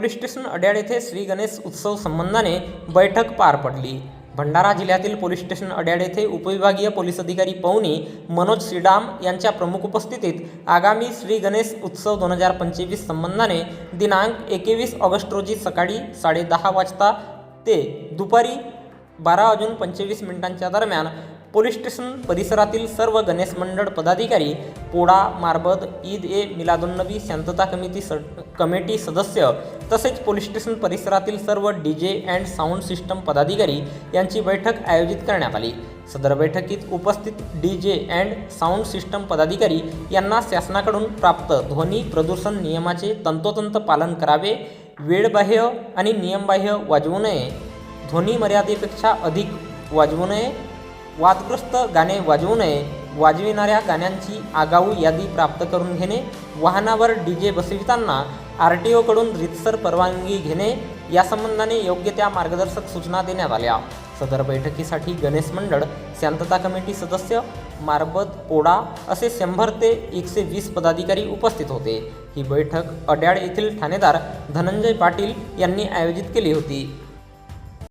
Police station Adyal येथे श्री गणेश उत्सव संबंधाने बैठक पार पडली. भंडारा जिल्ह्यातील पोलीस स्टेशन अड्याळ येथे उपविभागीय पोलीस अधिकारी पवनी मनोज श्रीडाम यांच्या प्रमुख उपस्थितीत आगामी श्री गणेश उत्सव दोन हजार पंचवीस संबंधाने दिनांक एकवीस ऑगस्ट रोजी सकाळी साडेदहा वाजता ते दुपारी बारा वाजून पंचवीस मिनिटांच्या दरम्यान पोलीस स्टेशन परिसरातील सर्व गणेश मंडळ पदाधिकारी पोडा मारबत ईद ए मिलादुन्नबी शांतता कमिटी स कमिटी सदस्य तसेच पोलीस स्टेशन परिसरातील सर्व D J and sound system पदाधिकारी यांची बैठक आयोजित करण्यात आली. सदर बैठकीत उपस्थित D J and sound system पदाधिकारी यांना शासनाकडून प्राप्त ध्वनी प्रदूषण नियमाचे तंतोतंत पालन करावे वेळबाह्य आणि नियमबाह्य वाजवू नये ध्वनी मर्यादेपेक्षा अधिक वाजवू नये वादग्रस्त गाणे वाजवू नये वाजविणाऱ्या गाण्यांची आगाऊ यादी प्राप्त करून घेणे वाहनावर डी जे बसविताना आर टी ओकडून रितसर परवानगी घेणे या संबंधाने योग्य त्या मार्गदर्शक सूचना देण्यात आल्या. सदर बैठकीसाठी गणेश मंडळ शांतता कमिटी सदस्य मारबत पोडा असे शंभर ते एकशे वीस पदाधिकारी उपस्थित होते. ही बैठक अड्याळ येथील ठाणेदार धनंजय पाटील यांनी आयोजित केली होती.